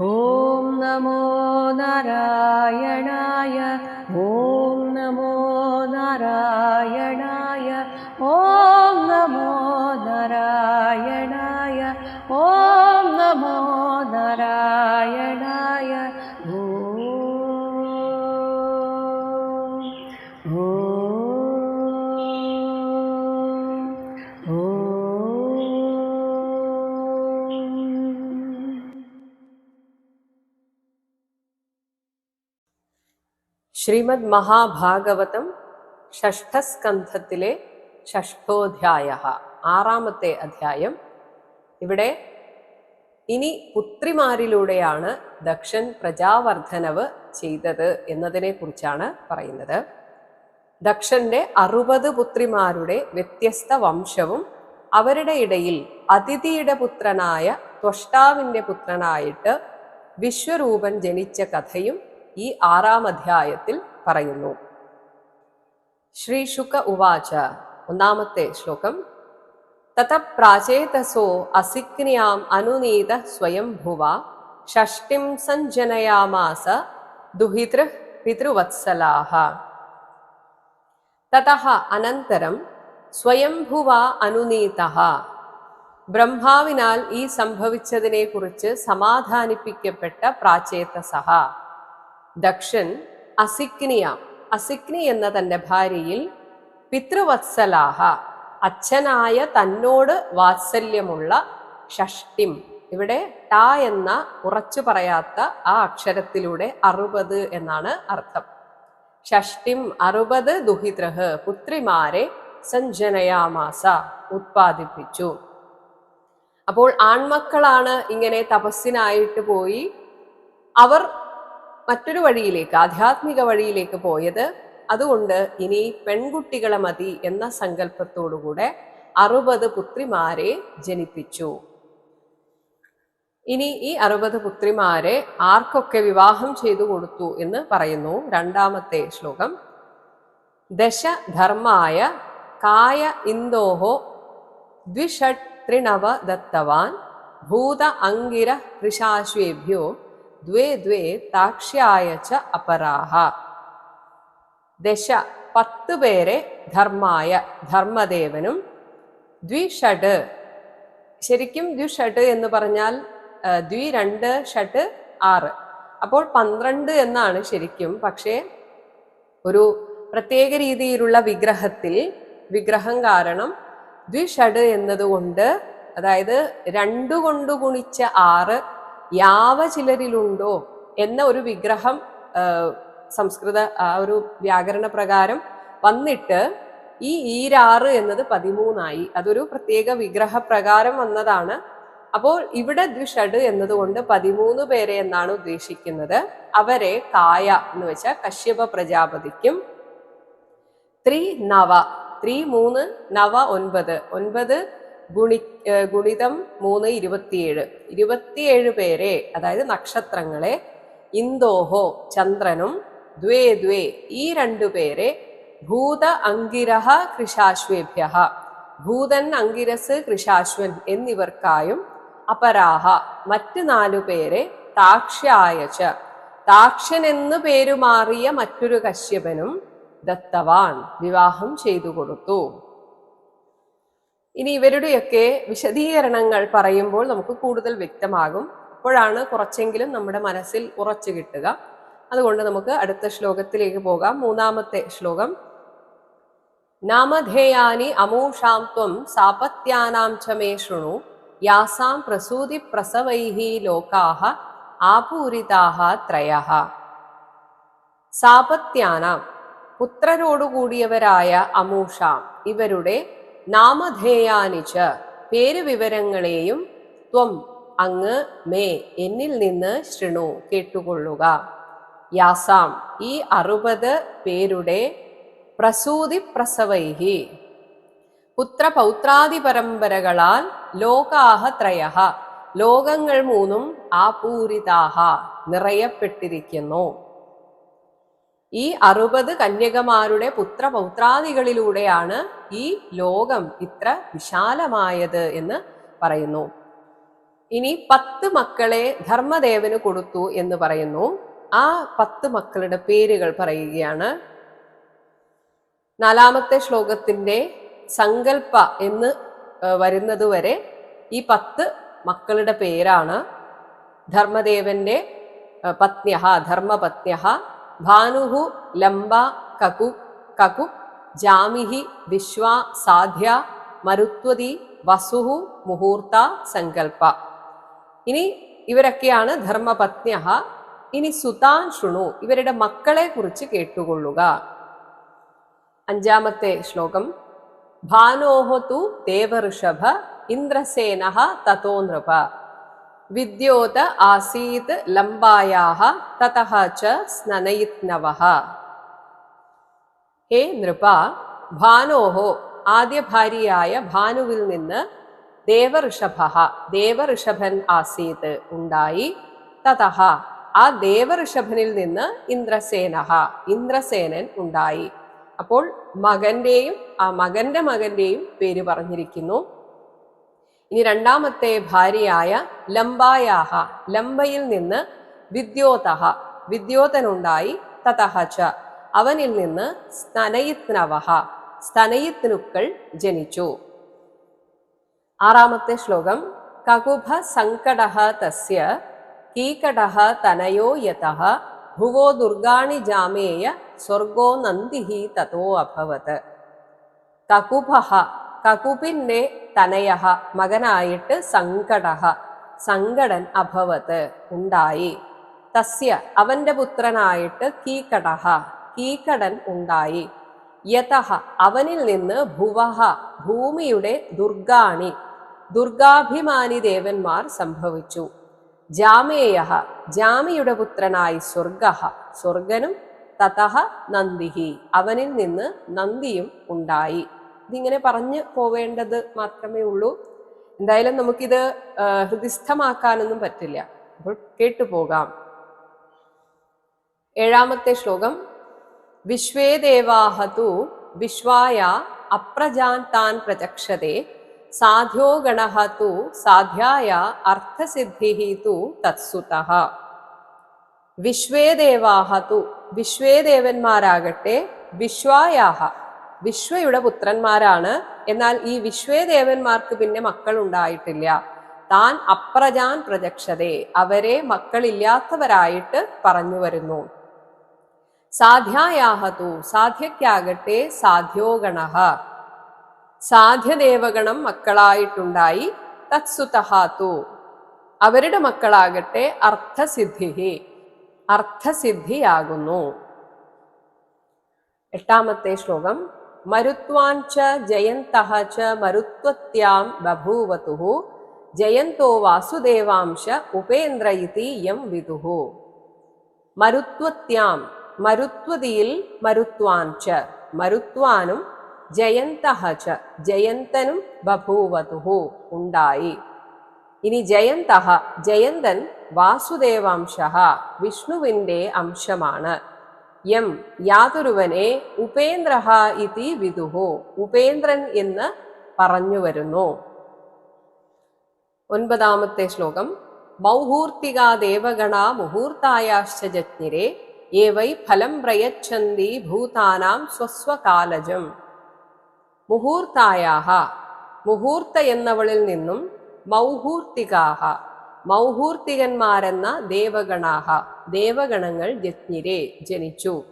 ॐ नमो नारायणाय ശ്രീമദ് മഹാഭാഗവതം ഷഷ്ഠസ്കന്ധത്തിലെ ഷഷ്ഠോധ്യായ ആറാമത്തെ അധ്യായം. ഇവിടെ ഇനി പുത്രിമാരിലൂടെയാണ് ദക്ഷൻ പ്രജാവർദ്ധനവ് ചെയ്തത് എന്നതിനെ കുറിച്ചാണ് പറയുന്നത്. ദക്ഷന്റെ അറുപത് പുത്രിമാരുടെ വ്യത്യസ്ത വംശവും അവരുടെ ഇടയിൽ അതിഥിയുടെ പുത്രനായ ത്വഷ്ടാവിന്റെ പുത്രനായിട്ട് വിശ്വരൂപൻ ജനിച്ച കഥയും ഈ ആറാം അധ്യായത്തിൽ പറയുന്നു. ശ്രീശുക ഉവാച ഒന്നാമത്തെ ശ്ലോകം. തത പ്രാചേതസോ അസിഗ്ന്യാം അനുനീത സ്വയംഭുവ ഷഷ്ടിം സഞ്ജനയാമാസ ദുഹിതൃ പിതൃവത്സലാഹ. തത അനന്തരം സ്വയംഭുവ അനുനീത. ബ്രഹ്മാവിനാൽ ഈ സംഭവിച്ചതിനെ കുറിച്ച് സമാധാനിപ്പിക്കപ്പെട്ട പ്രാചേതസഹ. ദക്ഷൻ അസിഗ്നിയ അസിഗ്നി എന്ന തന്റെ ഭാര്യയിൽ പിതൃവത്സലാഹ അച്ഛനായ തന്നോട് വാത്സല്യമുള്ള ഷഷ്ടിം. ഇവിടെ ട എന്ന ഉറച്ചു പറയാത്ത ആ അക്ഷരത്തിലൂടെ അറുപത് എന്നാണ് അർത്ഥം. ഷഷ്ടിം അറുപത് ദുഹിത്രഹ് പുത്രിമാരെ സഞ്ജനയാമാസ ഉത്പാദിപ്പിച്ചു. അപ്പോൾ ആൺമക്കളാണ് ഇങ്ങനെ തപസ്സിനായിട്ട് പോയി. അവർ മറ്റൊരു വഴിയിലേക്ക് ആധ്യാത്മിക വഴിയിലേക്ക് പോയത് അതുകൊണ്ട് ഇനി പെൺകുട്ടികളെ മതി എന്ന സങ്കല്പത്തോടുകൂടെ അറുപത് പുത്രിമാരെ ജനിപ്പിച്ചു. ഇനി ഈ അറുപത് പുത്രിമാരെ ആർക്കൊക്കെ വിവാഹം ചെയ്തു കൊടുത്തു എന്ന് പറയുന്നു രണ്ടാമത്തെ ശ്ലോകം. ദശധർമായ കായ ഇന്ദോഹോ ദ്വിഷഡ് ത്രിണവ ദത്തവാൻ ഭൂത അങ്കിര ഋഷാശ്വേഭ്യോ ദ്വേ ദ്വേ താക്ഷ്യായ ച അപരാഹ. ദശ പത്ത് പേരെ ധർമായ ധർമ്മദേവനും. ദ്വിഷഡ് ശരിക്കും ദ്വിഷഡ് എന്ന് പറഞ്ഞാൽ ദ്വി രണ്ട് ഷഡ് ആറ്. അപ്പോൾ പന്ത്രണ്ട് എന്നാണ് ശരിക്കും. പക്ഷേ ഒരു പ്രത്യേക രീതിയിലുള്ള വിഗ്രഹത്തിൽ വിഗ്രഹം കാരണം ദ്വിഷഡ് എന്നതുകൊണ്ട് അതായത് രണ്ടു കൊണ്ട് ഗുണിച്ച ആറ് യാവ ചിലരിലുണ്ടോ എന്ന ഒരു വിഗ്രഹം സംസ്കൃത ആ ഒരു വ്യാകരണ പ്രകാരം വന്നിട്ട് ഈ ഈരാറ് എന്നത് പതിമൂന്നായി. അതൊരു പ്രത്യേക വിഗ്രഹ പ്രകാരം വന്നതാണ്. അപ്പോൾ ഇവിടെ ദ്വിഷഡ് എന്നതുകൊണ്ട് പതിമൂന്ന് പേരെ എന്നാണ് ഉദ്ദേശിക്കുന്നത്. അവരെ കായ എന്ന് വെച്ചാൽ കശ്യപ പ്രജാപതിക്കും. ത്രി നവ ത്രീ മൂന്ന് നവ ഒൻപത്. ഒൻപത് ഗുണി ഗുണിതം മൂന്ന് ഇരുപത്തിയേഴ്. ഇരുപത്തിയേഴ് പേരെ അതായത് നക്ഷത്രങ്ങളെ ഇന്ദോഹോ ചന്ദ്രനും ദ്വേ ദ്വേ ഈ രണ്ടു പേരെ ഭൂത അങ്കിരഹ കൃഷാശ്വേഭ്യ ഭൂതൻ അങ്കിരസ് കൃഷാശ്വൻ എന്നിവർക്കായും അപരാഹ മറ്റ് നാലു പേരെ താക്ഷ്യായച്ച താക്ഷൻ എന്ന് പേരുമാറിയ മറ്റൊരു കശ്യപനും ദത്തവാൻ വിവാഹം ചെയ്തു കൊടുത്തു. ഇനി ഇവരുടെയൊക്കെ വിശദീകരണങ്ങൾ പറയുമ്പോൾ നമുക്ക് കൂടുതൽ വ്യക്തമാകും. അപ്പോഴാണ് കുറച്ചെങ്കിലും നമ്മുടെ മനസ്സിൽ ഉറച്ചു കിട്ടുക. അതുകൊണ്ട് നമുക്ക് അടുത്ത ശ്ലോകത്തിലേക്ക് പോകാം. മൂന്നാമത്തെ ശ്ലോകം. നാമധേയാനി അമൂഷാം ത്വം സാപത്യാനാം ച ശൃണു. യാസാം പ്രസൂതി പ്രസവൈഹി ലോകാഹ ആപൂരിതാഹ ത്രയഃ സാപത്യാനാം. പുത്രരോടുകൂടിയവരായ അമൂഷാം ഇവരുടെ നാമധേയാനിച്ച് പേരുവിവരങ്ങളെയും ത്വം അങ്ങ് മേ എന്നിൽ നിന്ന് ശൃണു കേട്ടുകൊള്ളുക. യാസാം ഈ അറുപത് പേരുടെ പ്രസൂതി പ്രസവൈഹി പുത്രപൗത്രാദി പരമ്പരകളാൽ ലോകാഹ ത്രയ ലോകങ്ങൾ മൂന്നും ആപൂരിതാഹ നിറയപ്പെട്ടിരിക്കുന്നു. ഈ അറുപത് കന്യകമാരുടെ പുത്രപൗത്രാദികളിലൂടെയാണ് ഈ ലോകം ഇത്ര വിശാലമായത് എന്ന് പറയുന്നു. ഇനി പത്ത് മക്കളെ ധർമ്മദേവന് കൊടുത്തു എന്ന് പറയുന്നു. ആ പത്ത് മക്കളുടെ പേരുകൾ പറയുകയാണ്. നാലാമത്തെ ശ്ലോകത്തിന്റെ സങ്കല്പ എന്ന് വരുന്നതുവരെ ഈ പത്ത് മക്കളുടെ പേരാണ് ധർമ്മദേവന്റെ പത്ന്യഹ ധർമ്മപത്ന്യ ഭാനുഹു ലംബ കകു കകു ജാമിഹി വിശ്വ സാധ്യ മരുത്വതി വസുഹു മുഹൂർത്ത സങ്കൽപ്പ. ഇനി ഇവരൊക്കെയാണ് ധർമ്മപത്ന്യ. ഇനി സുതാൻ ശൃണു. ഇവരുടെ മക്കളെ കുറിച്ച് കേട്ടുകൊള്ളുക. അഞ്ചാമത്തെ ശ്ലോകം. ഭാനോഹതു ദേവഋഷഭ ഇന്ദ്രസേന തതോ നൃപ. വിദ്യോത ആസീത് ലംബായാഹ തതഹ ച ഹേ നൃപ ഭാനോഹോ ആദ്യ ഭാര്യയായ ഭാനുവിൽ നിന്ന് ദേവഋഷഭ ദേവഋഷഭൻ ആസീത് ഉണ്ടായി. തതഹ ആ ദേവഋഷഭനിൽ നിന്ന് ഇന്ദ്രസേന ഇന്ദ്രസേനൻ ഉണ്ടായി. അപ്പോൾ മകന്റെയും ആ മകന്റെ മകന്റെയും പേര് പറഞ്ഞിരിക്കുന്നു. ഇനി രണ്ടാമത്തെ ഭാര്യയായ ലംബായാഹ ലംബയിൽ നിന്ന് വിദ്യോതഹ വിദ്യോതനുണ്ടായി തതഹ അവനിൽ നിന്ന് സ്തനയിത്നവഹ സ്തനയിത്നുക്കൾ ജനിച്ചു. ആറാമത്തെ ശ്ലോകം കകുഭ സങ്കടഹ തസ്യ കീകടഹ തനയോ യതഹ ഭുവോ ദുർഗാണി ജാമേയ സ്വർഗോ നന്ദിഹി തതോ അഭവത്. കകുഭ കകുപിന്റെ തനയഹ മകനായിട്ട് സങ്കട സങ്കടൻ അഭവത് ഉണ്ടായി. തസ്യ അവന്റെ പുത്രനായിട്ട് കീകടഹ കീകടൻ ഉണ്ടായി. യതഹ അവനിൽ നിന്ന് ഭുവഹ ഭൂമിയുടെ ദുർഗാണി ദുർഗാഭിമാനി ദേവന്മാർ സംഭവിച്ചു. ജാമേയ ജാമിയുടെ പുത്രനായി സ്വർഗ സ്വർഗനും തതഹ നന്ദിഹി അവനിൽ നിന്ന് നന്ദിയും ഉണ്ടായി. ഇതിങ്ങനെ പറഞ്ഞു പോവേണ്ടത് മാത്രമേ ഉള്ളൂ. എന്തായാലും നമുക്കിത് ഹൃദിസ്ഥമാക്കാനൊന്നും പറ്റില്ല. അപ്പോൾ കേട്ടുപോകാം ഏഴാമത്തെ ശ്ലോകം. വിശ്വേ ദേവാഹതു വിശ്വായ അപ്രജാൻ താൻ പ്രചക്ഷതേ. സാധ്യോ ഗണഹതു സാധ്യായ അർത്ഥസിദ്ധി തു തത്സുത. വിശ്വേ ദേവാഹ തു വിശ്വേ ദേവന്മാരാകട്ടെ വിശ്വായാഹ വിശ്വയുടെ പുത്രന്മാരാണ്. എന്നാൽ ഈ വിശ്വേദേവന്മാർക്ക് പിന്നെ മക്കൾ ഉണ്ടായിട്ടില്ല താൻ അപ്രജാൻ പ്രജക്ഷതേ. അവരെ മക്കളില്ലാത്തവരായിട്ട് പറഞ്ഞു വരുന്നു. സാധ്യായാഹതു. സാധ്യക്കാകട്ടെ സാധ്യോഗണ സാധ്യദേവഗണം മക്കളായിട്ടുണ്ടായി. തത്സുതഹാതു. അവരുടെ മക്കളാകട്ടെ അർത്ഥസിദ്ധി അർത്ഥസിദ്ധിയാകുന്നു. എട്ടാമത്തെ ശ്ലോകം. മരുത്വാൻ ച ജയന്തഃ ച മരുത്വത്യാം ബഭൂവതു ജയന്തോ വാസുദേവാംശ ഉപേന്ദ്ര ഇതി യം വിദുഹു മരുത്വത്യാം മരുത്വതിയിൽ മരുത്വാഞ്ച മരുത്വാനും ജയന്തഃ ച ജയന്തനും ബഭൂവതു ഉണ്ടായി. ഇനി ജയന്തഃ ജയന്തൻ വാസുദേവാംശ വിഷ്ണുവിന്റെ അംശമാണ്. യം യാതൊരുവനെ ഉപേന്ദ്ര ഇതി വിദുഹോ. ഉപേന്ദ്രൻ എന്ന് പറഞ്ഞു വരുന്നു. ഒൻപതാമത്തെ ശ്ലോകം. മൗഹൂർത്തികാ ദേവഗണ മുഹൂർത്തായാശ്ചജ്ഞരെ ഏവൈ ഫലം പ്രയച്ഛന്തി ഭൂതാനാം സ്വസ്വകാലജം. മുഹൂർത്തായാഹ. മുഹൂർത്ത എന്നവളിൽ നിന്നും മൗഹൂർത്തികാഹ മൗഹൂർത്തികന്മാരെന്ന ദേവഗണാഹ. ദേവഗണങ്ങൾ ജജ്ഞിരെ ജനിച്ചു.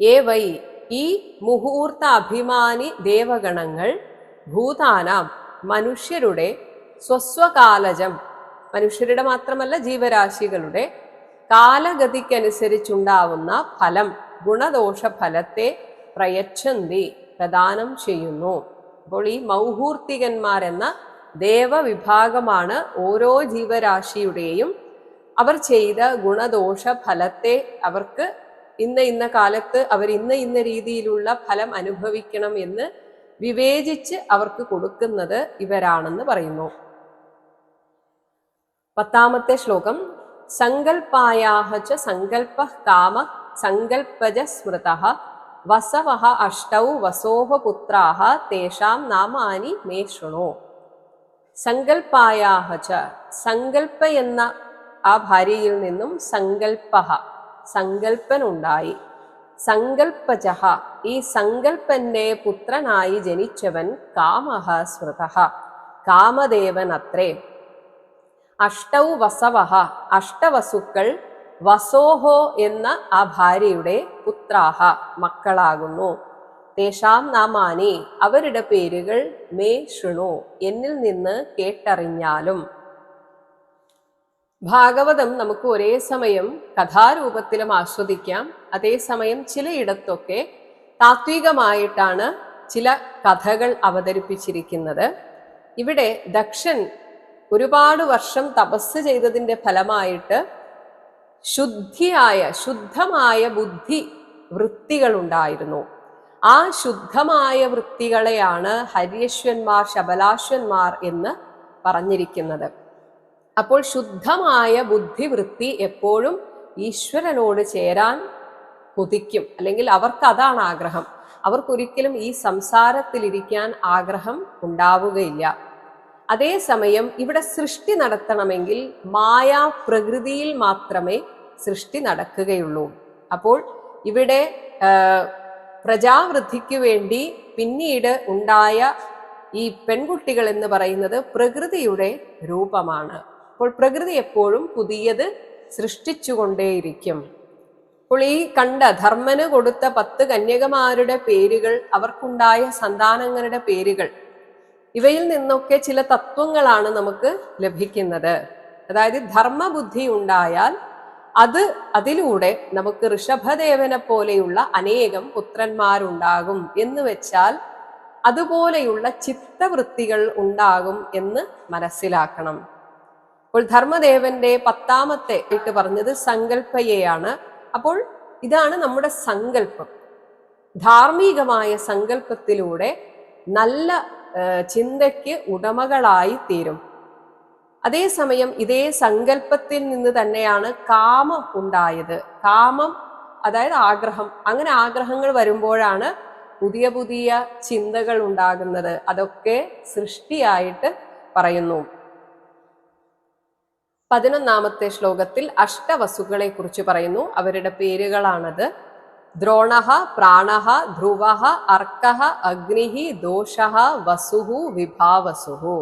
ഏ വൈ ഈ മുഹൂർത്ത അഭിമാനി ദേവഗണങ്ങൾ ഭൂതാനാം മനുഷ്യരുടെ സ്വസ്വകാലജം മനുഷ്യരുടെ മാത്രമല്ല ജീവരാശികളുടെ കാലഗതിക്കനുസരിച്ചുണ്ടാവുന്ന ഫലം ഗുണദോഷ ഫലത്തെ പ്രയച്ഛന്തി പ്രദാനം ചെയ്യുന്നു. അപ്പോൾ ഈ മൗഹൂർത്തികന്മാരെന്ന ദേവവിഭാഗമാണ് ഓരോ ജീവരാശിയുടെയും അവർ ചെയ്ത ഗുണദോഷ ഫലത്തെ അവർക്ക് ഇന്ന ഇന്ന കാലത്ത് അവർ ഇന്ന ഇന്ന രീതിയിലുള്ള ഫലം അനുഭവിക്കണം എന്ന് വിവേചിച്ച് അവർക്ക് കൊടുക്കുന്നത് ഇവരാണെന്ന് പറയുന്നു. പത്താമത്തെ ശ്ലോകം സങ്കൽപ്പായാഹ ച സങ്കൽപ്പ കാമ സങ്കൽപ്പജ സ്മൃത വസവ അഷ്ടൗ വസോഹ പുത്രാഹ തേഷാം നാമാനി മേ ശൃണോ. സങ്കൽപ്പായാഹ സങ്കൽപ്പ എന്ന ആ ഭാര്യയിൽ നിന്നും സങ്കൽപ്പ സങ്കൽപ്പനുണ്ടായി. സങ്കൽപ്പജഹ ഈ സങ്കൽപ്പന്റെ പുത്രനായി ജനിച്ചവൻ കാമഹ സ്മൃത കാമദേവൻ അത്രേ അഷ്ടൗ വസവഹ അഷ്ടവസുക്കൾ വസോഹോ എന്ന ആ ഭാര്യയുടെ പുത്രാഹ മക്കളാകുന്നു. തേഷാം നാമാനി അവരുടെ പേരുകൾ മേ ശൃണു എന്നിൽ നിന്ന് കേട്ടറിഞ്ഞാലും ഭാഗവതം നമുക്ക് ഒരേ സമയം കഥാരൂപത്തിലും ആസ്വദിക്കാം. അതേസമയം ചിലയിടത്തൊക്കെ താത്വികമായിട്ടാണ് ചില കഥകൾ അവതരിപ്പിച്ചിരിക്കുന്നത്. ഇവിടെ ദക്ഷൻ ഒരുപാട് വർഷം തപസ് ചെയ്തതിന്റെ ഫലമായിട്ട് ശുദ്ധിയായ ശുദ്ധമായ ബുദ്ധി വൃത്തികൾ ഉണ്ടായിരുന്നു ആ ശുദ്ധമായ വൃത്തികളെയാണ് ഹര്യശ്വന്മാർ ശബലാശ്വന്മാർ എന്ന് പറഞ്ഞിരിക്കുന്നത്. അപ്പോൾ ശുദ്ധമായ ബുദ്ധിവൃത്തി എപ്പോഴും ഈശ്വരനോട് ചേരാൻ കൊതിക്കും. അല്ലെങ്കിൽ അവർക്ക് അതാണ് ആഗ്രഹം. അവർക്കൊരിക്കലും ഈ സംസാരത്തിലിരിക്കാൻ ആഗ്രഹം ഉണ്ടാവുകയില്ല. അതേസമയം ഇവിടെ സൃഷ്ടി നടത്തണമെങ്കിൽ മായാ പ്രകൃതിയിൽ മാത്രമേ സൃഷ്ടി നടക്കുകയുള്ളൂ. അപ്പോൾ ഇവിടെ പ്രജാവൃദ്ധിക്ക് വേണ്ടി പിന്നീട് ഉണ്ടായ ഈ പെൺകുട്ടികൾ എന്ന് പറയുന്നത് പ്രകൃതിയുടെ രൂപമാണ്. അപ്പോൾ പ്രകൃതി എപ്പോഴും പുതിയത് സൃഷ്ടിച്ചുകൊണ്ടേയിരിക്കും. അപ്പോൾ ഈ കണ്ട ധർമ്മന് കൊടുത്ത പത്ത് കന്യകമാരുടെ പേരുകൾ അവർക്കുണ്ടായ സന്താനങ്ങളുടെ പേരുകൾ ഇവയിൽ നിന്നൊക്കെ ചില തത്വങ്ങളാണ് നമുക്ക് ലഭിക്കുന്നത്. അതായത് ധർമ്മബുദ്ധി ഉണ്ടായാൽ അത് അതിലൂടെ നമുക്ക് ഋഷഭദേവനെ പോലെയുള്ള അനേകം പുത്രന്മാരുണ്ടാകും എന്ന് വെച്ചാൽ അതുപോലെയുള്ള ചിത്തവൃത്തികൾ ഉണ്ടാകും എന്ന് മനസ്സിലാക്കണം. അപ്പോൾ ധർമ്മദേവന്റെ പത്താമത്തെ ഇട്ട് പറഞ്ഞത് സങ്കല്പയെയാണ് അപ്പോൾ ഇതാണ് നമ്മുടെ സങ്കല്പം ധാർമ്മികമായ സങ്കല്പത്തിലൂടെ നല്ല ചിന്തയ്ക്ക് ഉടമകളായി തീരും. അതേസമയം ഇതേ സങ്കല്പത്തിൽ നിന്ന് തന്നെയാണ് കാമം ഉണ്ടായത്. കാമം അതായത് ആഗ്രഹം. അങ്ങനെ ആഗ്രഹങ്ങൾ വരുമ്പോഴാണ് പുതിയ പുതിയ ചിന്തകൾ ഉണ്ടാകുന്നത്. അതൊക്കെ സൃഷ്ടിയായിട്ട് പറയുന്നു. പതിനൊന്നാമത്തെ ശ്ലോകത്തിൽ അഷ്ടവസുക്കളെ കുറിച്ച് പറയുന്നു. അവരുടെ പേരുകളാണത് ദ്രോണഹ പ്രാണഹ ധ്രുവഹ അർക്കഹ അഗ്നിഹി ദോഷഹ വസുഹു വിഭാവസുഹു.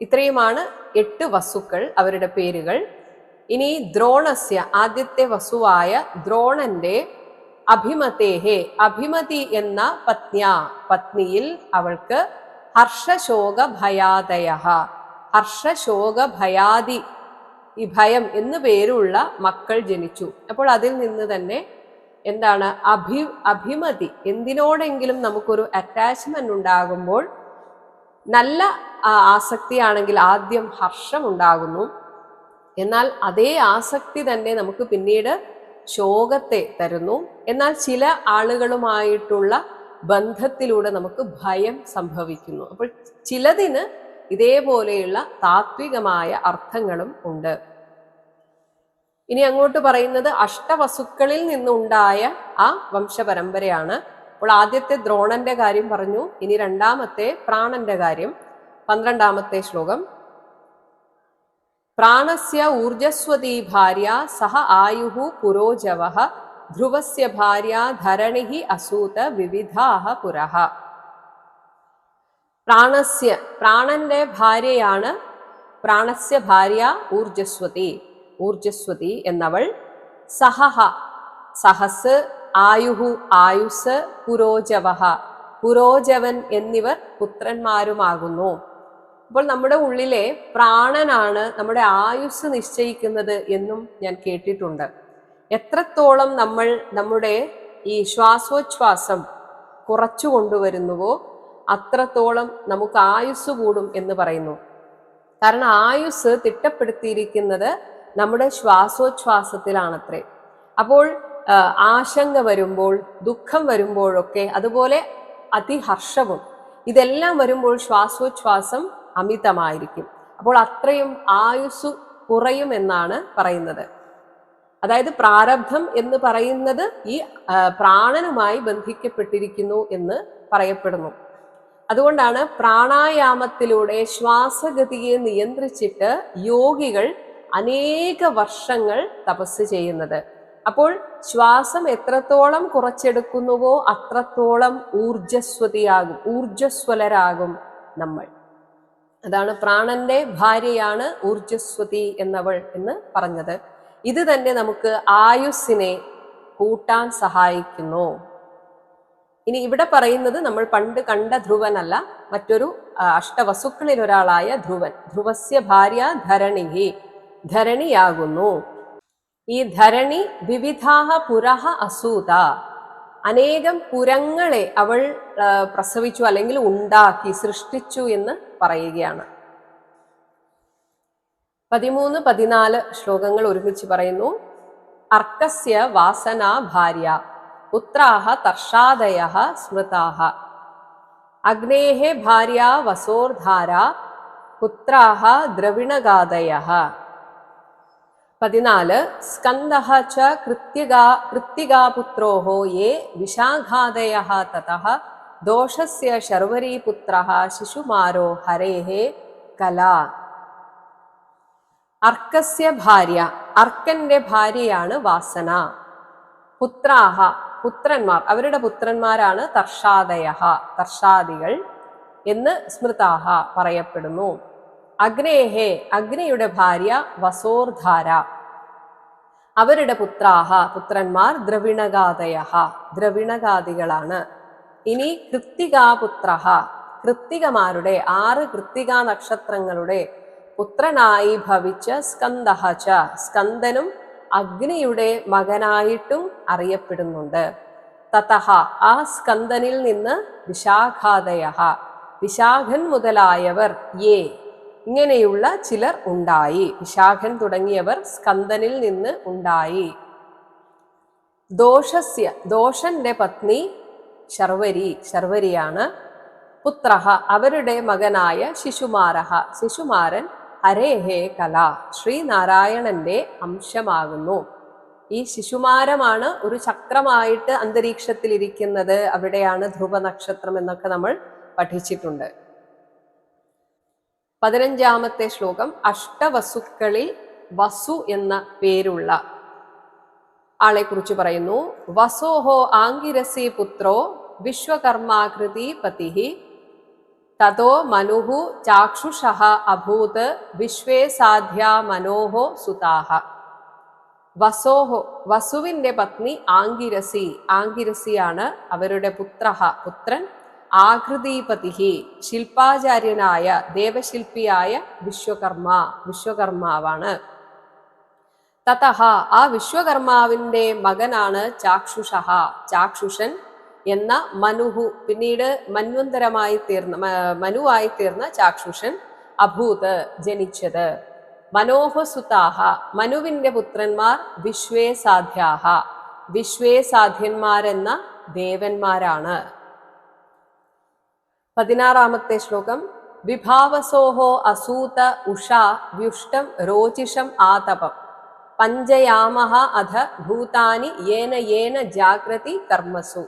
ഇത്രയുമാണ് എട്ട് വസുക്കൾ അവരുടെ പേരുകൾ. ഇനി ദ്രോണസ്യ ആദ്യത്തെ വസുവായ ദ്രോണന്റെ അഭിമതേഹേ. അഭിമതി എന്ന പത്നിയ പത്നിയിൽ അവൾക്ക് ഹർഷശോക ഭയാദയ ഹർഷശോക ഭയാദി ഈ ഭയം എന്നു പേരുള്ള മക്കൾ ജനിച്ചു. അപ്പോൾ അതിൽ നിന്ന് തന്നെ എന്താണ് അഭി അഭിമതി എന്തിനോടെങ്കിലും നമുക്കൊരു അറ്റാച്ച്മെന്റ് ഉണ്ടാകുമ്പോൾ നല്ല ആസക്തിയാണെങ്കിൽ ആദ്യം ഹർഷം ഉണ്ടാകുന്നു. എന്നാൽ അതേ ആസക്തി തന്നെ നമുക്ക് പിന്നീട് ശോകത്തെ തരുന്നു. എന്നാൽ ചില ആളുകളുമായിട്ടുള്ള ബന്ധത്തിലൂടെ നമുക്ക് ഭയം സംഭവിക്കുന്നു. അപ്പോൾ ചിലതിന് ഇതേപോലെയുള്ള താത്വികമായ അർത്ഥങ്ങളും ഉണ്ട്. ഇനി അങ്ങോട്ട് പറയുന്നത് അഷ്ടവസുക്കളിൽ നിന്നുണ്ടായ ആ വംശപരമ്പരയാണ്. അപ്പോൾ ആദ്യത്തെ ദ്രോണന്റെ കാര്യം പറഞ്ഞു. ഇനി രണ്ടാമത്തെ പ്രാണന്റെ കാര്യം. പന്ത്രണ്ടാമത്തെ ശ്ലോകം. പ്രാണസ്യ ഊർജസ്വതി ഭാര്യ സഹ ആയുഹു പുരോജവ ധ്രുവസ്യ ഭാര്യ ധരണി അസൂത വിവിധാഹ പുരഹ. പ്രാണസ്യ പ്രാണന്റെ ഭാര്യയാണ്. പ്രാണസ്യ ഭാര്യ ഊർജസ്വതി ഊർജസ്വതി എന്നവൾ സഹഹ സഹസ് ആയുഹു ആയുസ് പുരോജവഹ. പുരോജവൻ എന്നിവർ പുത്രന്മാരുമാകുന്നു. അപ്പോൾ നമ്മുടെ ഉള്ളിലെ പ്രാണനാണ് നമ്മുടെ ആയുസ് നിശ്ചയിക്കുന്നത് എന്നും ഞാൻ കേട്ടിട്ടുണ്ട്. എത്രത്തോളം നമ്മൾ നമ്മുടെ ഈ ശ്വാസോച്ഛ്വാസം കുറച്ചു കൊണ്ടുവരുന്നുവോ അത്രത്തോളം നമുക്ക് ആയുസ് കൂടും എന്ന് പറയുന്നു. കാരണം ആയുസ് തിട്ടപ്പെടുത്തിയിരിക്കുന്നത് നമ്മുടെ ശ്വാസോച്ഛ്വാസത്തിലാണത്രേ. അപ്പോൾ ആശങ്ക വരുമ്പോൾ ദുഃഖം വരുമ്പോഴൊക്കെ അതുപോലെ അതിഹർഷവും ഇതെല്ലാം വരുമ്പോൾ ശ്വാസോച്ഛ്വാസം അമിതമായിരിക്കും. അപ്പോൾ അത്രയും ആയുസ് കുറയുമെന്നാണ് പറയുന്നത്. അതായത് പ്രാരബ്ധം എന്ന് പറയുന്നത് ഈ പ്രാണനുമായി ബന്ധിക്കപ്പെട്ടിരിക്കുന്നു എന്ന് പറയപ്പെടുന്നു. അതുകൊണ്ടാണ് പ്രാണായാമത്തിലൂടെ ശ്വാസഗതിയെ നിയന്ത്രിച്ചിട്ട് യോഗികൾ അനേക വർഷങ്ങൾ തപസ് ചെയ്യുന്നത്. അപ്പോൾ ശ്വാസം എത്രത്തോളം കുറച്ചെടുക്കുന്നുവോ അത്രത്തോളം ഊർജസ്വതിയാകും ഊർജസ്വലരാകും നമ്മൾ. അതാണ് പ്രാണന്റെ ഭാര്യയാണ് ഊർജസ്വതി എന്നവൾ എന്ന് പറഞ്ഞത്. ഇത് തന്നെ നമുക്ക് ആയുസ്സിനെ കൂട്ടാൻ സഹായിക്കുന്നു. ഇനി ഇവിടെ പറയുന്നത് നമ്മൾ പണ്ട് കണ്ട ധ്രുവനല്ല മറ്റൊരു അഷ്ടവസുക്കളിൽ ഒരാളായ ധ്രുവൻ. ധ്രുവസ്യ ഭാര്യ ധരണിഹി ധരണിയാകുന്നു. ഈ ധരണി വിവിധാഹ പുരഹ അസൂത. അനേകം പുരങ്ങളെ അവൾ പ്രസവിച്ചു അല്ലെങ്കിൽ ഉണ്ടാക്കി സൃഷ്ടിച്ചു എന്ന് പറയുകയാണ്. പതിമൂന്ന് പതിനാല് ശ്ലോകങ്ങൾ ഒരുമിച്ച് പറയുന്നു. അർക്കസ്യ വാസന ഭാര്യ. പുത്രാഹ തർഷാദയ സ്മൃതാഹ. അഗ്നേഹ ഭാര്യ വസോർധാര പുത്രാഹ ദ്രവിണഗാദയ പതിനാല് സ്കന്ദഃ ച കൃത്യഗാ കൃത്തികാപുത്രോः യേ വിശാഖാദയ തതഃ ദോഷസ്യ ശർവരീപുത്രः ശിശുമാരോ ഹരേഹേ കലാ. അർക്കസ്യ ഭാര്യ അർക്കന്റെ ഭാര്യയാണ് വാസന. പുത്രാഹ പുത്രന്മാർ അവരുടെ പുത്രന്മാരാണ് തർഷാദയ തർഷാദികൾ എന്ന് സ്മൃതാഹ പറയപ്പെടുന്നു. അഗ്നേഹേ അഗ്നിയുടെ ഭാര്യ വസോർധാര. അവരുടെ പുത്രാഹ പുത്രന്മാർ ദ്രവിണഗാതയ ദ്രവിണഗാദികളാണ്. ഇനി കൃത്തികാപുത്ര കൃത്തികമാരുടെ ആറ് കൃത്തിക നക്ഷത്രങ്ങളുടെ പുത്രനായി ഭവിച്ച സ്കന്ദഹ ച സ്കന്ദനും അഗ്നിയുടെ മകനായിട്ടും അറിയപ്പെടുന്നുണ്ട്. തതഹ ആ സ്കന്ദനിൽ നിന്ന് വിശാഖാദയ വിശാഖൻ മുതലായവർ യേ. ഇങ്ങനെയുള്ള ചിലർ ഉണ്ടായി. വിശാഖൻ തുടങ്ങിയവർ സ്കന്ദനിൽ നിന്ന് ഉണ്ടായി. ദോഷസ്യ ദോഷന്റെ പത്നി ശർവരി ശർവരിയാണ് പുത്രഹ. അവരുടെ മകനായ ശിശുമാരഹ. ശിശുമാരൻ ഹരേഹേ കല ശ്രീനാരായണന്റെ അംശമാകുന്നു. ഈ ശിശുമാരമാണ് ഒരു ചക്രമായിട്ട് അന്തരീക്ഷത്തിലിരിക്കുന്നത്. അവിടെയാണ് ധ്രുവ നക്ഷത്രം എന്നൊക്കെ നമ്മൾ പഠിച്ചിട്ടുണ്ട്. പതിനഞ്ചാമത്തെ ശ്ലോകം അഷ്ടവസുക്കളിൽ വസു എന്ന പേരുള്ള ആളെ കുറിച്ച് പറയുന്നു. വസോഹോ ആംഗിരസി പുത്രോ വിശ്വകർമാകൃതി പതിഹി. തതോ മനുഹു ചാക്ഷുഷ അഭൂത് വിശ്വേ സാധ്യ മനോഹോ സുതാഹ. വസോഹോ വസുവിന്റെ പത്നി ആംഗിരസി ആംഗിരസിയാണ് അവരുടെ പുത്ര പുത്രൻ ആകൃതിപതിഹി ശില്പാചാര്യനായ ദേവശില്പിയായ വിശ്വകർമ്മ വിശ്വകർമാവാണ്. തതഹ ആ വിശ്വകർമാവിന്റെ മകനാണ് ചാക്ഷുഷ ചാക്ഷുഷൻ എന്ന മനുഹു പിന്നീട് മന്വന്തരമായി തീർന്ന മനുവായി തീർന്ന ചാക്ഷുഷൻ അഭൂത് ജനിച്ചത്. മനോഹസുതാഹ മനുവിന്റെ പുത്രന്മാർ വിശ്വേ സാധ്യാഹ. വിശ്വേ സാധ്യന്മാരെന്ന ദേവന്മാരാണ്. പതിനാറാമത്തെ ശ്ലോകം. വിഭാവസോഹോ അസൂത ഉഷ വ്യുഷ്ടം രോചിഷം ആതപം. പഞ്ചയാമഹ അധ ഭൂതാനി യേന യേന ജാഗ്രതി കർമ്മസു.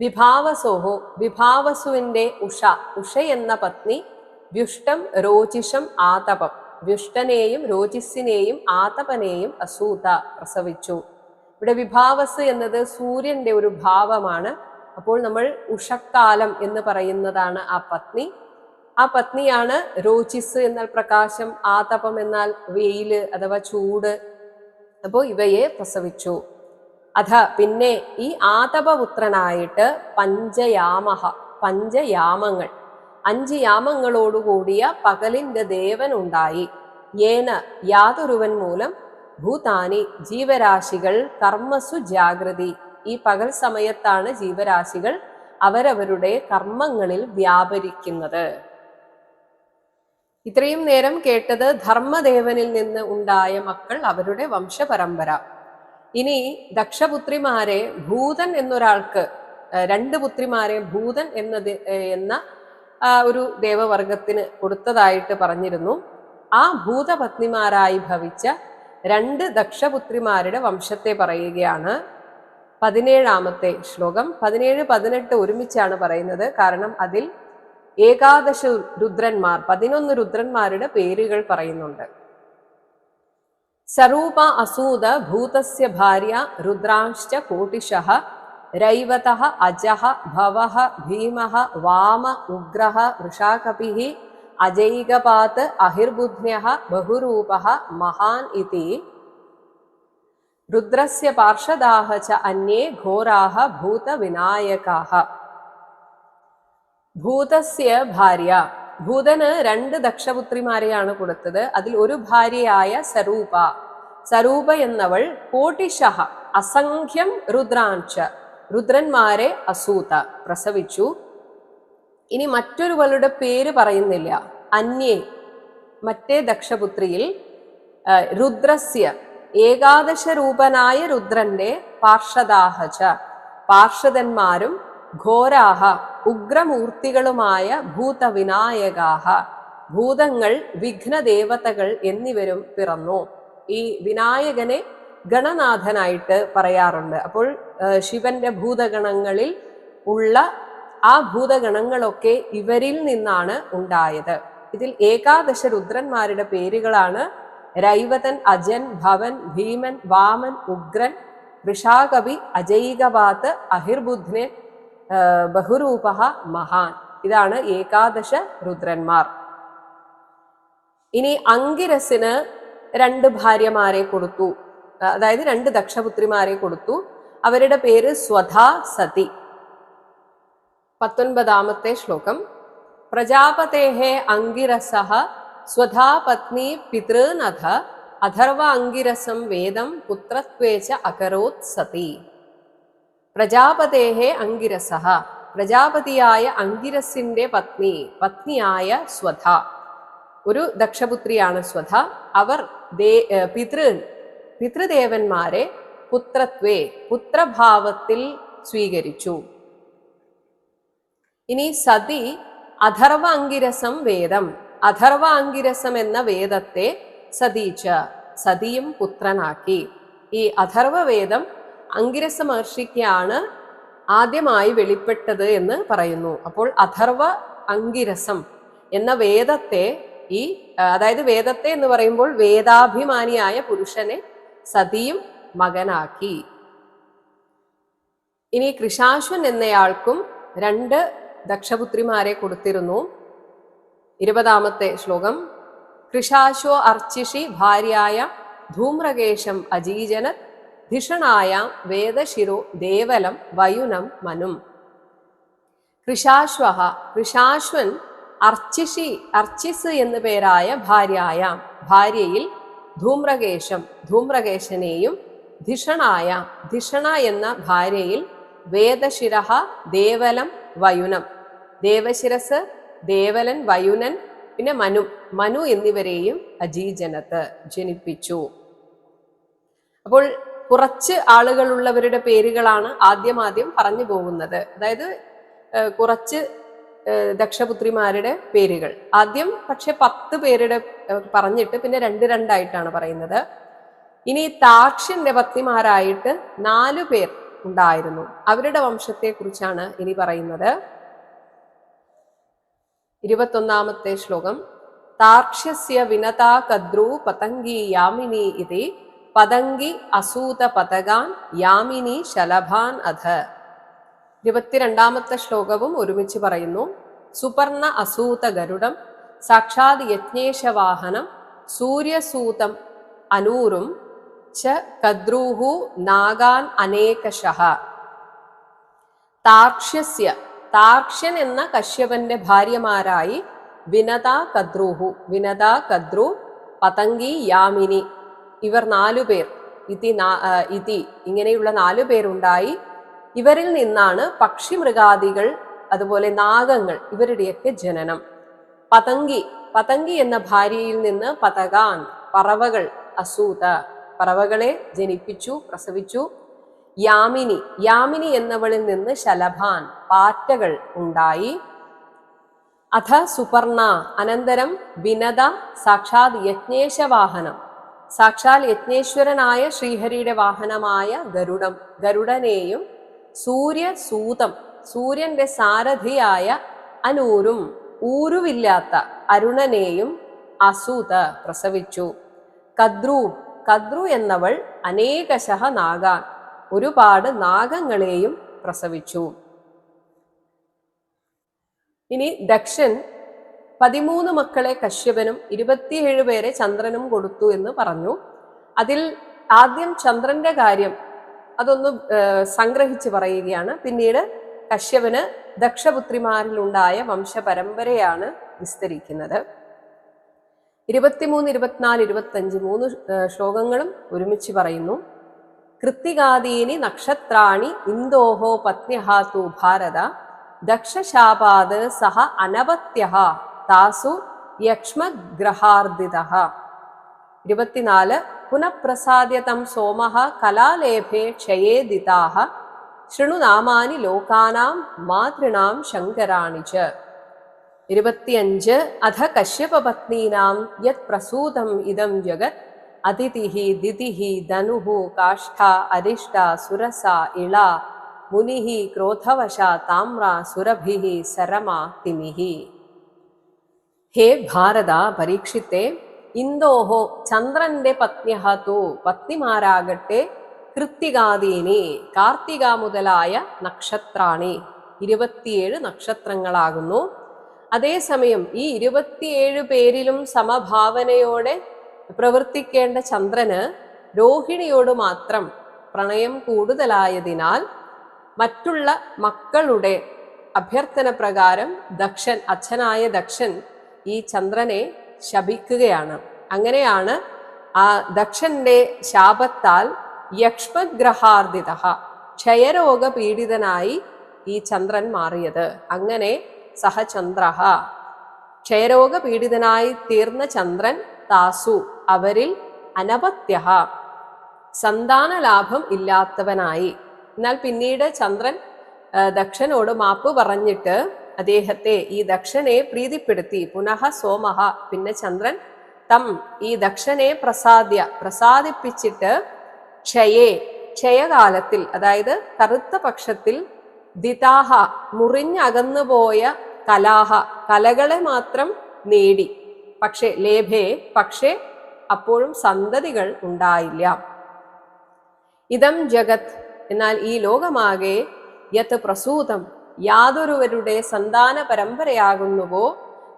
വിഭാവസോഹോ വിഭാവസുവിന്റെ ഉഷ ഉഷ എന്ന പത്നി വ്യുഷ്ടം രോചിഷം ആതപം വ്യുഷ്ടനെയും രോചിസിനെയും ആതപനെയും അസൂത പ്രസവിച്ചു. ഇവിടെ വിഭാവസ് എന്നത് സൂര്യന്റെ ഒരു ഭാവമാണ്. അപ്പോൾ നമ്മൾ ഉഷക്കാലം എന്ന് പറയുന്നതാണ് ആ പത്നി. ആ പത്നിയാണ് രോചിസ് എന്നാൽ പ്രകാശം ആതപം എന്നാൽ വെയിൽ അഥവാ ചൂട്. അപ്പോൾ ഇവയെ പ്രസവിച്ചു. അധ പിന്നെ ഈ ആതപപുത്രനായിട്ട് പഞ്ചയാമഹ പഞ്ചയാമങ്ങൾ. അഞ്ച് യാമങ്ങളോടുകൂടിയ പകലിന്റെ ദേവൻ ഉണ്ടായി ഏന യാതൊരുവൻ മൂലം ഭൂതാനി ജീവരാശികൾ കർമ്മസു ജാഗ്രതി. ഈ പകൽ സമയത്താണ് ജീവരാശികൾ അവരവരുടെ കർമ്മങ്ങളിൽ വ്യാപരിക്കുന്നത്. ഇത്രയും നേരം കേട്ടത് ധർമ്മദേവനിൽ നിന്ന് ഉണ്ടായ മക്കൾ അവരുടെ വംശപരമ്പര. ഇനി ദക്ഷപുത്രിമാരെ ഭൂതൻ എന്നൊരാൾക്ക് രണ്ട് പുത്രിമാരെ ഭൂതൻ എന്നത് എന്ന ഒരു ദേവവർഗത്തിന് കൊടുത്തതായിട്ട് പറഞ്ഞിരുന്നു. ആ ഭൂതപത്നിമാരായി ഭവിച്ച രണ്ട് ദക്ഷപുത്രിമാരുടെ വംശത്തെ പറയുകയാണ്. പതിനേഴാമത്തെ ശ്ലോകം. പതിനേഴ് പതിനെട്ട് ഒരുമിച്ചാണ് പറയുന്നത്. കാരണം അതിൽ ഏകാദശ രുദ്രന്മാർ പതിനൊന്ന് രുദ്രന്മാരുടെ പേരുകൾ പറയുന്നുണ്ട്. സരൂപ അസൂത ഭൂതസ്യ ഭാര്യ രുദ്രാംശ്ച കോട്ടിശഃ രൈവതഃ അജഃ ഭവഃ ഭീമഃ വാമ ഉഗ്രഃ വൃഷാകപിഃ അജൈകപാത് അഹിർബുദ്ധ്യഃ ബഹുരൂപഃ മഹാൻ ഇതി. രുദ്രസ്യ പാർഷദാഹ ച അന്യേ ഘോരാഹ ഭൂതവിനായകാഹ. ഭൂതസ്യ ഭാര്യ ഭൂതന് രണ്ട് ദക്ഷപുത്രിമാരെയാണ് കൊടുത്തത്. അതിൽ ഒരു ഭാര്യയായ സരൂപ. സരൂപ എന്നവൾ കോട്ടിശഹ അസംഖ്യം രുദ്രാംശ രുദ്രന്മാരെ അസൂത പ്രസവിച്ചു. ഇനി മറ്റൊരുവളുടെ പേര് പറയുന്നില്ല. അന്യേ മറ്റേ ദക്ഷപുത്രിയിൽ രുദ്രസ്യ ഏകാദശ രൂപനായ രുദ്രന്റെ പാർഷദാഹച. പാർഷദന്മാരും ഘോരാഹ ഉഗ്രമൂർത്തികളുമായ ഭൂതവിനായകാഹ ഭൂതങ്ങൾ വിഘ്നദേവതകൾ എന്നിവരും പിറന്നു. ഈ വിനായകനെ ഗണനാഥനായിട്ട് പറയാറുണ്ട്. അപ്പോൾ ശിവന്റെ ഭൂതഗണങ്ങളിൽ ഉള്ള ആ ഭൂതഗണങ്ങളൊക്കെ ഇവരിൽ നിന്നാണ് ഉണ്ടായത്. ഇതിൽ ഏകാദശ രുദ്രന്മാരുടെ പേരുകളാണ് രൈവതൻ അജൻ ഭവൻ ഭീമൻ വാമൻ ഉഗ്രൻ വൃഷാകവി അജൈകവാത്ത് അഹിർബുദ്ധ്നൻ ആ, ബഹുരൂപ മഹാൻ. ഇതാണ് ഏകാദശ രുദ്രന്മാർ. ഇനി അങ്കിരസിന് രണ്ട് ഭാര്യമാരെ കൊടുത്തു. അതായത് രണ്ട് ദക്ഷപുത്രിമാരെ കൊടുത്തു. അവരുടെ പേര് സ്വധാ സതി. പത്തൊൻപതാമത്തെ ശ്ലോകം. പ്രജാപതേഹേ അങ്കിരസ സ്വധാ പത്നി പിതൃനഥ അഥർവ അങ്കിരസം വേദം പുത്രത്വേച്ച അകരോത് സതി. പ്രജാപതേഹേ അങ്കിരസ പ്രജാപതിയായ അങ്കിരസിന്റെ പത്നി പത്നിയായ സ്വധ. ഒരു ദക്ഷപുത്രിയാണ് സ്വധ. അവർ ദേ പിതൃ പിതൃദേവന്മാരെ പുത്രത്വേ പുത്രഭാവത്തിൽ സ്വീകരിച്ചു. ഇനി സതി അഥർവ അങ്കിരസം വേദം. അഥർവ അങ്കിരസം എന്ന വേദത്തെ സതീച്ച സതിയും പുത്രനാക്കി. ഈ അഥർവ വേദം അങ്കിരസ മഹർഷിക്കാണ് ആദ്യമായി വെളിപ്പെട്ടത് എന്ന് പറയുന്നു. അപ്പോൾ അഥർവ അങ്കിരസം എന്ന വേദത്തെ ഈ അതായത് വേദത്തെ എന്ന് പറയുമ്പോൾ വേദാഭിമാനിയായ പുരുഷനെ സതിയും മകനാക്കി. ഇനി കൃഷാശ്വൻ എന്നയാൾക്കും രണ്ട് ദക്ഷപുത്രിമാരെ കൊടുത്തിരുന്നു. ഇരുപതാമത്തെ ശ്ലോകം. കൃഷാശ്വ അർച്ചിഷി ഭാര്യായ ധൂമ്രകേശം അജീജനത് ധിഷണായ വേദശിരോ ദേവലം വയുനം മനും. കൃഷാശ്വ കൃഷാശ്വൻ അർച്ചിഷി അർച്ചിസ് എന്നു പേരായ ഭാര്യായ ഭാര്യയിൽ ധൂമ്രകേശം ധൂമ്രകേശനെയും ധിഷണായ ധിഷണ എന്ന ഭാര്യയിൽ വേദശിരഹ ദേവലം വയുനം. ദേവശിരസ് ദേവലൻ വയുനൻ പിന്നെ മനു മനു എന്നിവരെയും അജീജനത്ത് ജനിപ്പിച്ചു. അപ്പോൾ കുറച്ച് ആളുകളുള്ളവരുടെ പേരുകളാണ് ആദ്യം ആദ്യം പറഞ്ഞു പോകുന്നത്. അതായത് കുറച്ച് ദക്ഷപുത്രിമാരുടെ പേരുകൾ. ആദ്യം പക്ഷെ പത്ത് പേരുടെ പറഞ്ഞിട്ട് പിന്നെ രണ്ട് രണ്ടായിട്ടാണ് പറയുന്നത്. ഇനി താക്ഷ്യന്റെ പത്നിമാരായിട്ട് നാലു പേർ ഉണ്ടായിരുന്നു. അവരുടെ വംശത്തെ കുറിച്ചാണ് ഇനി പറയുന്നത്. ഇരുപത്തൊന്നാമത്തെ ശ്ലോകം. താക്ഷസ്യ വിനതാ കദ്രു പതംഗി യാമിനി ഇതി പതംഗി അസൂത പതകാൻ യാമിനി ശലഭാൻ അധ. ഇരുപത്തിരണ്ടാമത്തെ ശ്ലോകവും ഒരുമിച്ച് പറയുന്നു. സുപർണ അസൂത ഗരുഡം സാക്ഷാത് യജ്ഞേശവാഹനം സൂര്യസൂതം അനൂരും ച കദ്രൂഹു നാഗാൻ അനേകശഃ താർക്ഷ്യസ്യ താർക്ഷ്യൻ എന്ന കശ്യപന്റെ ഭാര്യമാരായി വിനത കദ്രൂഹു വിനത കദ്രു പതങ്കി യാമിനി. ഇവർ നാലു പേർ. ഇതി ഇതി ഇങ്ങനെയുള്ള നാലു പേരുണ്ടായി. ഇവരിൽ നിന്നാണ് പക്ഷി മൃഗാദികൾ അതുപോലെ നാഗങ്ങൾ ഇവരുടെയൊക്കെ ജനനം. പതങ്കി പതങ്കി എന്ന ഭാര്യയിൽ നിന്ന് പതകാൻ പറവകൾ അസൂത. പറവകളെ ജനിപ്പിച്ചു പ്രസവിച്ചു. യാമിനി യാമിനി എന്നവളിൽ നിന്ന് ശലഭാൻ പാറ്റകൾ ഉണ്ടായി. അഥ സുപർണ അനന്തരം വിനത സാക്ഷാത് യജ്ഞേശവാഹനം. സാക്ഷാൽ യജ്ഞേശ്വരനായ ശ്രീഹരിയുടെ വാഹനമായ ഗരുഡം ഗരുഡനെയും സൂര്യസൂതം സൂര്യന്റെ സാരഥിയായ അനൂരും ഊരുവില്ലാത്ത അരുണനെയും അസൂത പ്രസവിച്ചു. കദ്രു കദ്രു എന്നവൾ അനേകശഹ നാഗാൻ ഒരുപാട് നാഗങ്ങളെയും പ്രസവിച്ചു. ഇനി ദക്ഷൻ പതിമൂന്ന് മക്കളെ കശ്യപനും ഇരുപത്തിയേഴ് പേരെ ചന്ദ്രനും കൊടുത്തു എന്ന് പറഞ്ഞു. അതിൽ ആദ്യം ചന്ദ്രന്റെ കാര്യം അതൊന്ന് സംഗ്രഹിച്ച് പറയുകയാണ്. പിന്നീട് കശ്യപന് ദക്ഷപുത്രിമാരിലുണ്ടായ വംശപരമ്പരയാണ് വിസ്തരിക്കുന്നത്. ഇരുപത്തിമൂന്ന് ഇരുപത്തിനാല് ഇരുപത്തഞ്ച് മൂന്ന് ശ്ലോകങ്ങളും ഒരുമിച്ച് പറയുന്നു. കൃത്തികാദീനി നക്ഷത്രാണി ഇന്ദോഹോ പത്നിഹാതു ഭാരത. ദക്ഷശാപാത് സഹ അനവത്യഃ താസു യക്ഷ്മഗ്രഹാർദിത ഇരുപത്തിനാല് പുനഃപ്രസാദ്യതം സോമ കലാലേഭേ ക്ഷയേദിതാഹ ശൃണുനാമാനി ലോകാനാം മാതൃണാം ശങ്കരാണി ച. ഇരുപത്തിയഞ്ച് അധ കശ്യപത്നീനാം യത് പ്രസൂതം ഇതം ജഗത്. അതിഥി ദിതിഹി ധനുഹു കാഷ്ഠ അരിഷ്ട സുരസ ഇള. മുനിഹി ക്രോധവശ താമ്ര സുരഭി സരമ തിമിഹി ഹേ ഭാരത പരീക്ഷിത്തെ ഇന്ദോഹോ ചന്ദ്രന്റെ പത്നിഹതു പത്നിമാരാകട്ടെ കൃത്തികാദീനി കാർത്തിക മുതലായ നക്ഷത്രാണി. ഇരുപത്തിയേഴ് നക്ഷത്രങ്ങളാകുന്നു. അതേസമയം ഈ ഇരുപത്തിയേഴ് പേരിലും സമഭാവനയോടെ പ്രവർത്തിക്കേണ്ട ചന്ദ്രന് രോഹിണിയോട് മാത്രം പ്രണയം കൂടുതലായതിനാൽ മറ്റുള്ള മക്കളുടെ അഭ്യർത്ഥന പ്രകാരം ദക്ഷൻ അച്ഛനായ ദക്ഷൻ ഈ ചന്ദ്രനെ ശപിക്കുകയാണ്. അങ്ങനെയാണ് ആ ദക്ഷന്റെ ശാപത്താൽ യക്ഷ്മഗ്രഹാർദിത ക്ഷയരോഗ പീഡിതനായി ഈ ചന്ദ്രൻ മാറിയത്. അങ്ങനെ സഹചന്ദ്ര ക്ഷയരോഗ പീഡിതനായി തീർന്ന ചന്ദ്രൻ താസു അവരിൽ അനപത്യ സന്താന ലാഭം ഇല്ലാത്തവനായി. എന്നാൽ പിന്നീട് ചന്ദ്രൻ ദക്ഷനോട് മാപ്പ് പറഞ്ഞിട്ട് അദ്ദേഹത്തെ ഈ ദക്ഷനെ പ്രീതിപ്പെടുത്തി. പുനഃ സോമഹ. പിന്നെ ചന്ദ്രൻ തം ഈ ദക്ഷനെ പ്രസാദ്യ പ്രസാദിപ്പിച്ചിട്ട് ക്ഷയേ ക്ഷയകാലത്തിൽ അതായത് കറുത്ത പക്ഷത്തിൽ ദിതാഹ മുറിഞ്ഞകന്നുപോയ കലാഹ കലകളെ മാത്രം നേടി. പക്ഷേ ലേഭേ പക്ഷേ അപ്പോഴും സന്തതികൾ ഉണ്ടായില്ല. ഇതം ജഗത്. എന്നാൽ ഈ ലോകമാകെ യത് പ്രസൂതം. യാതൊരുവരുടെ സന്താന പരമ്പരയാകുന്നുവോ?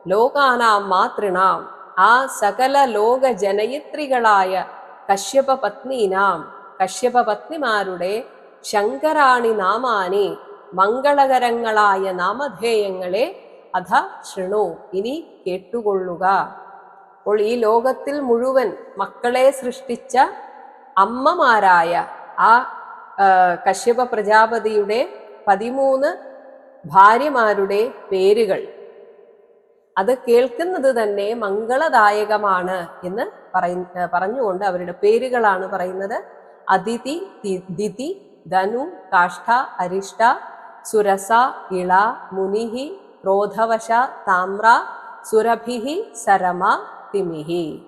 ലോകാനാം മാതൃണാം ആ സകല ലോക ജനയിത്രികളായ കശ്യപ പത്നീനാം കശ്യപ പത്നിമാരുടെ ശങ്കരാണി നാമാനി മംഗളകരങ്ങളായ നാമധേയങ്ങളെ അധ ശൃണു. ഇനി കേട്ടുകൊള്ളുക. അപ്പോൾ ഈ ലോകത്തിൽ മുഴുവൻ മക്കളെ സൃഷ്ടിച്ച അമ്മമാരായ ആ കശ്യപ പ്രജാപതിയുടെ പതിമൂന്ന് ഭാര്യമാരുടെ പേരുകൾ. അത് കേൾക്കുന്നത് തന്നെ മംഗളദായകമാണ് എന്ന് പറയ പറഞ്ഞുകൊണ്ട് അവരുടെ പേരുകളാണ് പറയുന്നത്. അതിഥി ദിതി ധനു കാഷ്ഠ അരിഷ്ട സുരസ ഇള മുനിഹി ക്രോധവശ താമ്ര സുരഭിഹി സരമ തിമിഹി.